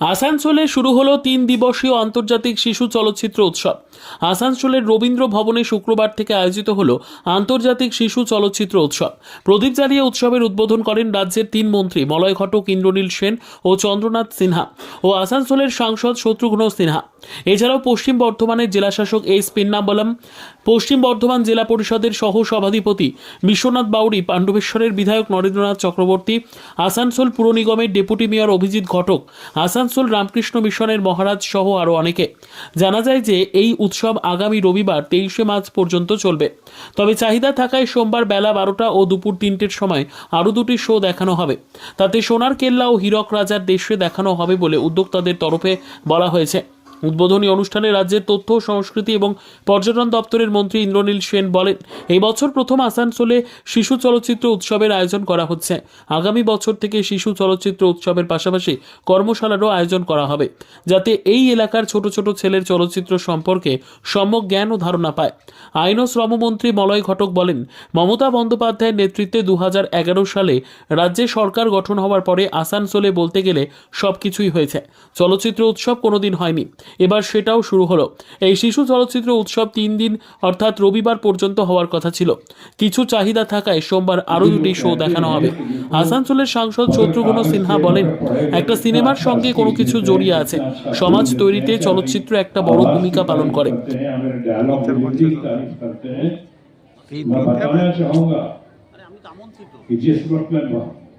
আসানসোলে শুরু হলো তিন দিবসীয় আন্তর্জাতিক শিশু চলচ্চিত্র উৎসব। আসানসোলের রবীন্দ্র ভবনে শুক্রবার থেকে আয়োজিত হলো আন্তর্জাতিক শিশু চলচ্চিত্র উৎসব। প্রদীপ জ্বালিয়ে উৎসবের উদ্বোধন করেন রাজ্যের তিন মন্ত্রী মলয় ঘটক, ইন্দ্রনীল সেন ও চন্দ্রনাথ সিনহা ও আসানসোলের সাংসদ শত্রুঘ্ন সিনহা। এছাড়াও পশ্চিম বর্ধমানের জেলাশাসক এইচ পিন্নাবলম পশ্চিম বর্ধমান জেলা পরিষদের সহ সভাধিপতি বিশ্বনাথ বাউরি, পাণ্ডবেশ্বরের বিধায়ক নরেন্দ্রনাথ চক্রবর্তী, আসানসোল পুর নিগমের ডেপুটি মেয়র অভিজিৎ ঘটক, আসানসোল রামকৃষ্ণ মিশনের মহারাজ সহ আরও অনেকে। জানা যায় যে এই উৎসব আগামী রবিবার তেইশে মার্চ পর্যন্ত চলবে। তবে চাহিদা থাকায় সোমবার বেলা বারোটা ও দুপুর তিনটের সময় আরও দুটি শো দেখানো হবে। তাতে সোনার কেল্লা ও হীরক রাজার দেশে দেখানো হবে বলে উদ্যোক্তাদের তরফে বলা হয়েছে। উদ্বোধনী অনুষ্ঠানে রাজ্যের তথ্য, সংস্কৃতি এবং পর্যটন দপ্তরের মন্ত্রী ইন্দ্রনীল সেন বলেন, এই বছর প্রথম আসানসোলে শিশু চলচ্চিত্র উৎসবের আয়োজন করা হচ্ছে। আগামী বছর থেকে শিশু চলচ্চিত্র উৎসবের পাশাপাশি কর্মশালারও আয়োজন করা হবে, যাতে এই এলাকার ছোট ছোট ছেলের চলচ্চিত্র সম্পর্কে সম্যক জ্ঞান ও ধারণা পায়। আইন ও শ্রমমন্ত্রী মলয় ঘটক বলেন, মমতা বন্দ্যোপাধ্যায়ের নেতৃত্বে দু হাজার এগারো সালে রাজ্যে সরকার গঠন হওয়ার পরে আসানসোলে বলতে গেলে সব কিছুই হয়েছে। চলচ্চিত্র উৎসব কোনোদিন হয়নি। এবার সেটাও শুরু হলো এই শিশু চলচ্চিত্র উৎসব তিন দিন অর্থাৎ রবিবার পর্যন্ত হওয়ার কথা ছিল কিছু চাহিদা থাকায় সোমবার আরও দুটি শো দেখানো হবে আসানসোলের সাংসদ শত্রুঘ্ন সিনহা বলেন একটা সিনেমার সঙ্গে কোনো কিছু জড়িয়ে আছে সমাজ তৈরিতে চলচ্চিত্র একটা বড় ভূমিকা পালন করে करते हैं हमारे डायलॉग में भी तारीफ करते हैं मैं बताना चाहूंगा कि जिस वक्त मैं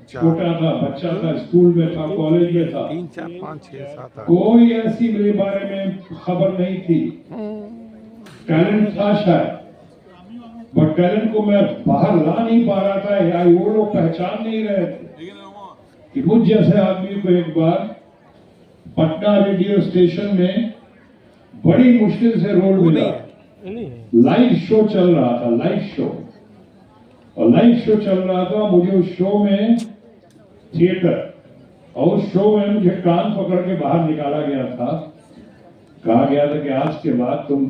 छोटा था बच्चा था स्कूल में था कॉलेज में था। तीन चार पाँच छः सात कोई ऐसी मेरे बारे में खबर नहीं थी। टैलेंट था शायद बट टैलेंट को मैं बाहर ला नहीं पा रहा था या वो लोग पहचान नहीं रहे थे। कि मुझ जैसे आदमी को एक बार पटना रेडियो स्टेशन में बड़ी मुश्किल से रोल मिला। लाइव शो चल रहा था लाइव शो। और लाइव शो चल रहा था मुझे उस शो में थिएटर और उस शो में मुझे कान पकड़ के बाहर निकाला गया था कहा गया था कि आज के बाद तुम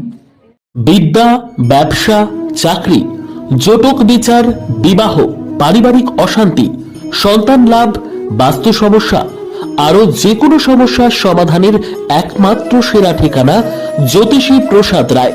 বিদ্যা ব্যবসা চাকরি জটক বিচার বিবাহ পারিবারিক অশান্তি সন্তান লাভ বাস্তু সমস্যা আরও যে কোনো সমস্যার সমাধানের একমাত্র সেরা ঠিকানা জ্যোতিষী প্রসাদ রায়